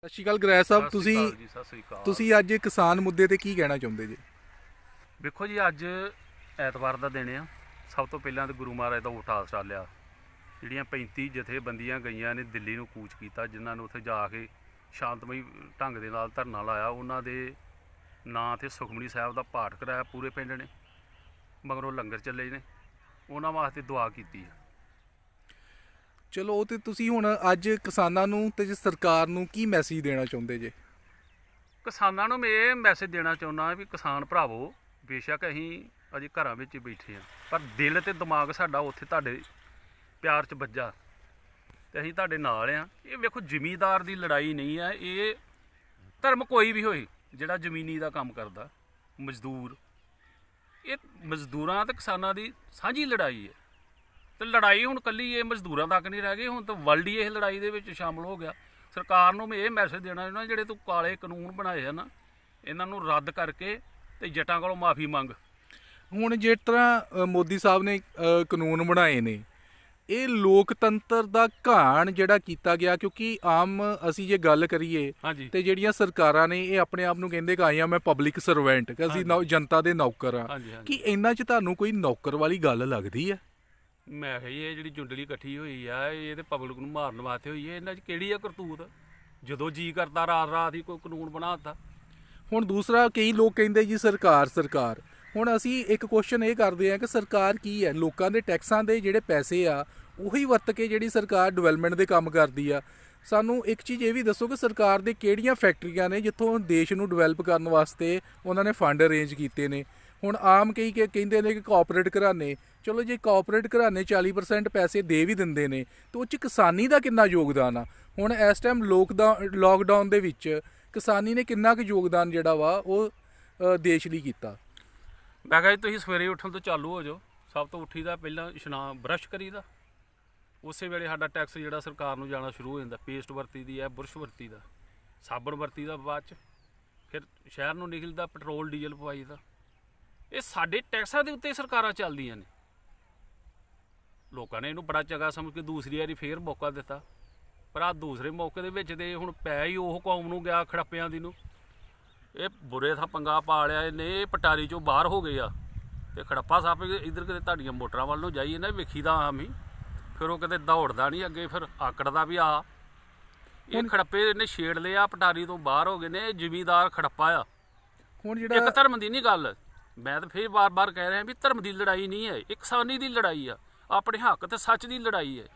ਸਤਿ ਸ਼੍ਰੀ ਅਕਾਲ ਗ੍ਰਹਿ ਸਾਹਿਬ ਸਤਿ ਸ਼੍ਰੀ ਤੁਸੀਂ ਅਕਾਲ ਜੀ, ਸਤਿ ਸ਼੍ਰੀ ਅਕਾਲ। ਤੁਸੀਂ ਅੱਜ ਕਿਸਾਨ ਮੁੱਦੇ ਤੇ ਕੀ ਕਹਿਣਾ ਚਾਹੁੰਦੇ ਜੀ? ਵੇਖੋ ਜੀ ਅੱਜ ਐਤਵਾਰ ਦਾ ਦਿਨ ਆ। ਸਭ ਤੋਂ ਪਹਿਲਾਂ ਤਾਂ ਗੁਰੂ ਮਹਾਰਾਜ ਦਾ ਉਠਾ ਚਾਲਿਆ ਜਿਹੜੀਆਂ 35 ਜਥੇਬੰਦੀਆਂ ਗਈਆਂ ਨੇ ਦਿੱਲੀ ਨੂੰ ਕੂਚ ਕੀਤਾ ਜਿਨ੍ਹਾਂ ਨੂੰ ਉੱਥੇ ਜਾ ਕੇ ਸ਼ਾਂਤਮਈ ਢੰਗ ਦੇ ਨਾਲ ਧਰਨਾ ਲਾਇਆ। ਉਹਨਾਂ ਦੇ ਨਾਂ ਤੇ ਸੁਖਮਨੀ ਸਾਹਿਬ ਦਾ ਪਾਠ ਕਰਾਇਆ। ਪੂਰੇ ਪਿੰਡ ਨੇ ਮਗਰੋਂ ਲੰਗਰ ਚੱਲੇ ਨੇ। ਉਹਨਾਂ ਵਾਸਤੇ ਦੁਆ ਕੀਤੀ ਆ। ਚਲੋ ਉਹ ਤੇ ਤੁਸੀਂ ਹੁਣ ਅੱਜ ਕਿਸਾਨਾਂ ਨੂੰ ਤੇ ਸਰਕਾਰ ਨੂੰ ਕੀ ਮੈਸੇਜ ਦੇਣਾ ਚਾਹੁੰਦੇ ਜੇ? ਕਿਸਾਨਾਂ ਨੂੰ ਮੈਂ ਇਹ ਮੈਸੇਜ ਦੇਣਾ ਚਾਹੁੰਦਾ ਵੀ ਕਿਸਾਨ ਭਰਾਵੋ, ਬੇਸ਼ੱਕ ਅਸੀਂ ਅਜੇ ਘਰਾਂ ਵਿੱਚ ਹੀ ਬੈਠੇ ਆ ਪਰ ਦਿਲ ਤੇ ਦਿਮਾਗ ਸਾਡਾ ਉੱਥੇ ਤੁਹਾਡੇ ਪਿਆਰ 'ਚ ਵੱਜਾ ਤੇ ਅਸੀਂ ਤੁਹਾਡੇ ਨਾਲ ਆ ਇਹ ਵੇਖੋ, ਜ਼ਿਮੀਦਾਰ ਦੀ ਲੜਾਈ ਨਹੀਂ ਆ ਇਹ ਧਰਮ ਕੋਈ ਵੀ ਹੋਏ ਜਿਹੜਾ ਜ਼ਮੀਨੀ ਦਾ ਕੰਮ ਕਰਦਾ, ਮਜ਼ਦੂਰ। ਇਹ ਮਜ਼ਦੂਰਾਂ ਤੇ ਕਿਸਾਨਾਂ ਦੀ ਸਾਂਝੀ ਲੜਾਈ ਹੈ। ਤੇ ਲੜਾਈ ਹੁਣ ਕੱਲੀ ਇਹ ਮਜ਼ਦੂਰਾਂ ਤੱਕ ਨਹੀਂ ਰਹਿ ਗਈ ਹੁਣ ਤਾਂ ਵਰਲਡ ਹੀ ਇਹ ਲੜਾਈ ਦੇ ਵਿੱਚ ਸ਼ਾਮਲ ਹੋ ਗਿਆ। ਸਰਕਾਰ ਨੂੰ ਮੈਂ ਇਹ ਮੈਸੇਜ ਦੇਣਾ ਚਾਹੁੰਦਾ ਜਿਹੜੇ ਤੂੰ ਕਾਲੇ ਕਾਨੂੰਨ ਬਣਾਏ ਆ ਨਾ ਇਹਨਾਂ ਨੂੰ ਰੱਦ ਕਰਕੇ ਤੇ ਜੱਟਾਂ ਕੋਲੋਂ ਮਾਫੀ ਮੰਗ। ਹੁਣ ਜਿਸ ਤਰ੍ਹਾਂ ਮੋਦੀ ਸਾਹਿਬ ਨੇ ਕਾਨੂੰਨ ਬਣਾਏ ਨੇ ਇਹ ਲੋਕਤੰਤਰ ਦਾ ਘਾਣ ਜਿਹੜਾ ਕੀਤਾ ਗਿਆ ਕਿਉਂਕਿ ਆਮ ਅਸੀਂ ਜੇ ਗੱਲ ਕਰੀਏ ਤੇ ਜਿਹੜੀਆਂ ਸਰਕਾਰਾਂ ਨੇ ਇਹ ਆਪਣੇ ਆਪ ਨੂੰ ਕਹਿੰਦੇ ਕਿ ਆਈ ਆ ਮੈਂ ਪਬਲਿਕ ਸਰਵੈਂਟ ਕਿ ਅਸੀਂ ਜਨਤਾ ਦੇ ਨੌਕਰ ਆ। ਕੀ ਇਹਨਾਂ 'ਚ ਤੁਹਾਨੂੰ ਕੋਈ ਨੌਕਰ ਵਾਲੀ ਗੱਲ ਲੱਗਦੀ ਹੈ ਮੈਂ ਕਿਹਾ ਜੀ, ਇਹ ਜਿਹੜੀ ਜੁੰਡਲੀ ਇਕੱਠੀ ਹੋਈ ਆ, ਇਹ ਤੇ ਪਬਲਿਕ ਨੂੰ ਮਾਰਨ ਵਾਸਤੇ ਹੋਈ ਹੈ ਇਹਨਾਂ 'ਚ ਕਿਹੜੀ ਆ ਕਰਤੂਤ? ਜਦੋਂ ਜੀ ਕਰਦਾ ਰਾਤ ਰਾਤ ਹੀ ਕੋਈ ਕਾਨੂੰਨ ਬਣਾਤਾ ਹੁਣ ਦੂਸਰਾ, ਕਈ ਲੋਕ ਕਹਿੰਦੇ ਜੀ, ਸਰਕਾਰ ਸਰਕਾਰ। ਹੁਣ ਅਸੀਂ ਇੱਕ ਕੁਐਸਚਨ ਇਹ ਕਰਦੇ ਹਾਂ ਕਿ ਸਰਕਾਰ ਕੀ ਹੈ? ਲੋਕਾਂ ਦੇ ਟੈਕਸਾਂ ਦੇ ਜਿਹੜੇ ਪੈਸੇ ਆ, ਉਹੀ ਵਰਤ ਕੇ ਜਿਹੜੀ ਸਰਕਾਰ ਡਿਵੈਲਪਮੈਂਟ ਦੇ ਕੰਮ ਕਰਦੀ ਆ। ਸਾਨੂੰ ਇੱਕ ਚੀਜ਼ ਇਹ ਵੀ ਦੱਸੋ ਕਿ ਸਰਕਾਰ ਦੇ ਕਿਹੜੀਆਂ ਫੈਕਟਰੀਆਂ ਨੇ ਜਿੱਥੋਂ ਦੇਸ਼ ਨੂੰ ਡਿਵੈਲਪ ਕਰਨ ਵਾਸਤੇ ਉਹਨਾਂ ਨੇ ਫੰਡ ਅਰੇਂਜ ਕੀਤੇ ਨੇ? ਹੁਣ ਆਮ ਕਈ ਕਿ ਕਹਿੰਦੇ ਨੇ ਕਿ ਕਾਰਪੋਰੇਟ ਘਰਾਣੇ ਚਲੋ ਜੇ ਕਾਰਪੋਰੇਟ ਘਰਾਣੇ 40% ਪੈਸੇ ਦੇ ਵੀ ਦਿੰਦੇ ਨੇ, ਤਾਂ ਉਹ ਚ ਕਿਸਾਨੀ ਦਾ ਕਿੰਨਾ ਯੋਗਦਾਨ ਆ? ਹੁਣ ਇਸ ਟਾਈਮ ਲੋਕਡਾਊਨ ਦੇ ਵਿੱਚ ਕਿਸਾਨੀ ਨੇ ਕਿੰਨਾ ਕੁ ਯੋਗਦਾਨ ਜਿਹੜਾ ਵਾ, ਉਹ ਦੇਸ਼ ਲਈ ਕੀਤਾ? ਮੈਂ ਕਿਹਾ ਜੀ ਤੁਸੀਂ ਸਵੇਰੇ ਉੱਠਣ ਤੋਂ ਚਾਲੂ ਹੋ ਜਾਓ, ਸਭ ਤੋਂ ਉੱਠੀਦਾ, ਪਹਿਲਾਂ ਇਸ਼ਨਾਨ, ਬਰਸ਼ ਕਰੀਦਾ। ਉਸੇ ਵੇਲੇ ਸਾਡਾ ਟੈਕਸ ਜਿਹੜਾ ਸਰਕਾਰ ਨੂੰ ਜਾਣਾ ਸ਼ੁਰੂ ਹੋ ਜਾਂਦਾ ਪੇਸਟ ਵਰਤੀ ਦੀ ਹੈ, ਬੁਰਸ਼ ਵਰਤੀ ਦਾ, ਸਾਬਣ ਵਰਤੀ ਦਾ ਬਾਅਦ ਚ, ਫਿਰ ਸ਼ਹਿਰ ਨੂੰ ਨਿਕਲਦਾ ਪੈਟਰੋਲ ਡੀਜ਼ਲ ਪਵਾਈਦਾ ਇਹ ਸਾਡੇ ਟੈਕਸਾਂ ਦੇ ਉੱਤੇ ਹੀ ਸਰਕਾਰਾਂ ਚੱਲਦੀਆਂ ਨੇ। ਲੋਕਾਂ ਨੇ ਇਹਨੂੰ ਬੜਾ ਚੰਗਾ ਸਮਝ ਕੇ ਦੂਸਰੀ ਵਾਰੀ ਫੇਰ ਮੌਕਾ ਦਿੱਤਾ। ਪਰ ਆ ਦੂਸਰੇ ਮੌਕੇ ਦੇ ਵਿੱਚ ਤੇ ਹੁਣ ਪੈ ਹੀ ਉਹ ਕੌਮ ਨੂੰ ਗਿਆ ਖੜੱਪਿਆਂ ਦੀ ਨੂੰ। ਇਹ ਬੁਰੇ ਥਾ ਪੰਗਾ ਪਾ ਲਿਆ ਇਹਨੇ ਇਹ ਪਟਾਰੀ ਚੋਂ ਬਾਹਰ ਹੋ ਗਏ ਆ। ਤੇ ਖੜੱਪਾ ਸਾਹਿਬ ਇਧਰ ਕਿਤੇ ਤੁਹਾਡੀਆਂ ਮੋਟਰਾਂ ਵੱਲ ਨੂੰ ਜਾਈਏ ਨਾ ਵੇਖੀਦਾ ਆਮੀ ਫਿਰ ਉਹ ਕਿਤੇ ਦੌੜਦਾ ਨਹੀਂ ਅੱਗੇ ਫਿਰ ਆਕੜਦਾ ਵੀ ਆ। ਇਹ ਖੜੱਪੇ ਇਹਨੇ ਛੇੜ ਲਿਆ ਪਟਾਰੀ ਤੋਂ ਬਾਹਰ ਹੋ ਗਏ ਨੇ ਇਹ ਜ਼ਿਮੀਦਾਰ ਖੜੱਪਾ ਆ। ਹੁਣ ਇੱਕ ਜਿਹੜਾ ਧਰਮ ਦੀ ਨਹੀਂ ਗੱਲ। ਮੈਂ ਤਾਂ ਫੇਰ ਬਾਰ-ਬਾਰ ਕਹਿ ਰਿਹਾ ਵੀ ਧਰਮ ਦੀ ਲੜਾਈ ਨਹੀਂ ਹੈ ਇਹ ਕਿਸਾਨੀ ਦੀ ਲੜਾਈ ਆ ਆਪਣੇ ਹੱਕ ਤੇ ਸੱਚ ਦੀ ਲੜਾਈ ਹੈ।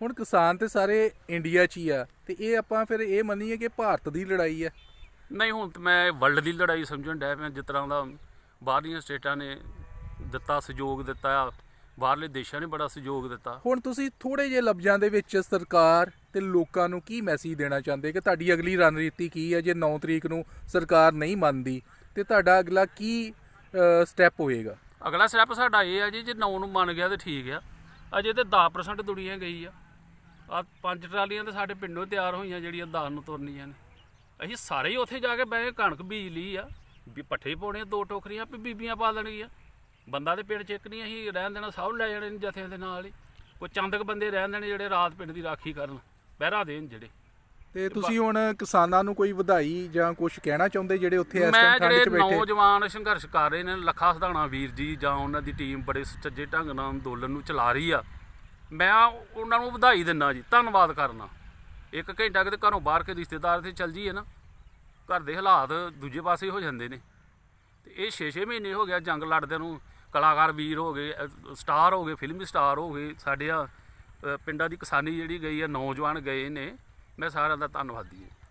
ਹੁਣ ਕਿਸਾਨ ਤੇ ਸਾਰੇ ਇੰਡੀਆ 'ਚ ਹੀ ਆ ਤੇ ਇਹ ਆਪਾਂ ਫਿਰ ਇਹ ਮੰਨੀਏ ਕਿ ਭਾਰਤ ਦੀ ਲੜਾਈ ਹੈ। ਨਹੀਂ ਹੁਣ ਤੇ ਮੈਂ ਵਰਲਡ ਦੀ ਲੜਾਈ ਸਮਝਣ ਡਿਆ ਪਿਆ ਜਿਸ ਤਰ੍ਹਾਂ ਦਾ ਬਾਹਰਲੀਆਂ ਸਟੇਟਾਂ ਨੇ ਦਿੱਤਾ ਸਹਿਯੋਗ ਦਿੱਤਾ ਆ ਬਾਹਰਲੇ ਦੇਸ਼ਾਂ ਨੇ ਬੜਾ ਸਹਿਯੋਗ ਦਿੱਤਾ। ਹੁਣ ਤੁਸੀਂ ਥੋੜੇ ਜਿਹੇ ਲਫ਼ਜ਼ਾਂ ਦੇ ਵਿੱਚ ਸਰਕਾਰ ਤੇ ਲੋਕਾਂ ਨੂੰ ਕੀ ਮੈਸੇਜ ਦੇਣਾ ਚਾਹੁੰਦੇ ਕਿ ਤੁਹਾਡੀ ਅਗਲੀ ਰਣਨੀਤੀ ਕੀ ਹੈ? ਜੇ 9 ਤਰੀਕ ਨੂੰ ਸਰਕਾਰ ਨਹੀਂ ਮੰਨਦੀ ਤੇ ਤੁਹਾਡਾ ਅਗਲਾ ਕੀ ਸਟੈਪ ਹੋਏਗਾ। ਅਗਲਾ ਸਟੈਪ ਸਾਡਾ ਇਹ ਆ ਜੀ, ਜੇ 9 ਨੂੰ ਮੰਨ ਗਿਆ ਤੇ ਠੀਕ ਆ। ਅਜੇ ਤੇ 10% ਦੁਨੀਆ ਗਈ ਆ। ਆ ਪੰਜ ਟਰਾਲੀਆਂ ਤਾਂ ਸਾਡੇ ਪਿੰਡੋਂ ਤਿਆਰ ਹੋਈਆਂ ਜਿਹੜੀਆਂ 10 ਨੂੰ ਤੁਰਨੀਆਂ ਨੇ। ਅਸੀਂ ਸਾਰੇ ਹੀ ਉੱਥੇ ਜਾ ਕੇ ਬਹਿ ਕੇ ਕਣਕ ਬੀਜ ਲਈ ਆ। ਵੀ ਪੱਠੇ ਪਾਉਣੇ ਦੋ ਟੋਕਰੀਆਂ ਵੀ ਬੀਬੀਆਂ ਪਾ ਲੈਣਗੀਆਂ ਬੰਦਾ ਦੇ ਪਿੰਡ ਚ ਇੱਕ ਨਹੀਂ, ਅਸੀਂ ਰਹਿਣ ਦੇਣਾ, ਸਭ ਲੈ ਜਾਣੇ ਨੇ ਜਥਿਆਂ ਦੇ ਨਾਲ ਹੀ। ਕੋਈ ਚੰਦਕ ਬੰਦੇ ਰਹਿਣ ਦੇਣੇ ਜਿਹੜੇ ਰਾਤ ਪਿੰਡ ਦੀ ਰਾਖੀ ਕਰਨ। ਪਹਿਰਾ ਦੇਣ ਜਿਹੜੇ। ਤੇ ਤੁਸੀਂ ਹੁਣ ਕਿਸਾਨਾਂ ਨੂੰ ਕੋਈ ਵਧਾਈ ਜਾਂ ਕੁਝ ਕਹਿਣਾ ਚਾਹੁੰਦੇ ਜਿਹੜੇ ਉੱਥੇ ਇਸ ਮੈਂ ਟਾਈਮ ਠੰਡ 'ਚ ਜਿਹੜੇ ਬੈਠੇ? ਨੌਜਵਾਨ ਸੰਘਰਸ਼ ਕਰ ਰਹੇ ਨੇ ਲੱਖਾ ਸਧਾਣਾ ਵੀਰ ਜੀ ਜਾਂ ਉਹਨਾਂ ਦੀ ਟੀਮ ਬੜੇ ਸੁਚੱਜੇ ਢੰਗ ਨਾਲ ਅੰਦੋਲਨ ਨੂੰ ਚਲਾ ਰਹੀ ਆ। ਮੈਂ ਉਹਨਾਂ ਨੂੰ ਵਧਾਈ ਦਿੰਦਾ ਜੀ ਧੰਨਵਾਦ ਕਰਨਾ। ਇੱਕ ਘੰਟਾ ਕਿਤੇ ਘਰੋਂ ਬਾਹਰ ਕੇ ਰਿਸ਼ਤੇਦਾਰ ਤੇ ਚੱਲ ਜੀਏ ਨਾ ਘਰ ਦੇ ਹਾਲਾਤ ਦੂਜੇ ਪਾਸੇ ਹੋ ਜਾਂਦੇ ਨੇ। ਤੇ ਇਹ 6-6 ਮਹੀਨੇ ਹੋ ਗਿਆ ਜੰਗ ਲੜਦੇ ਨੂੰ ਕਲਾਕਾਰ ਵੀਰ ਹੋ ਗਏ ਸਟਾਰ ਹੋ ਗਏ ਫਿਲਮੀ ਸਟਾਰ ਹੋ ਗਏ ਸਾਡੇ ਆ ਪਿੰਡਾਂ ਦੀ ਕਿਸਾਨੀ ਜਿਹੜੀ ਗਈ ਆ ਨੌਜਵਾਨ ਗਏ ਨੇ। ਮੈਂ ਸਾਰਿਆਂ ਦਾ ਧੰਨਵਾਦੀ ਹਾਂ।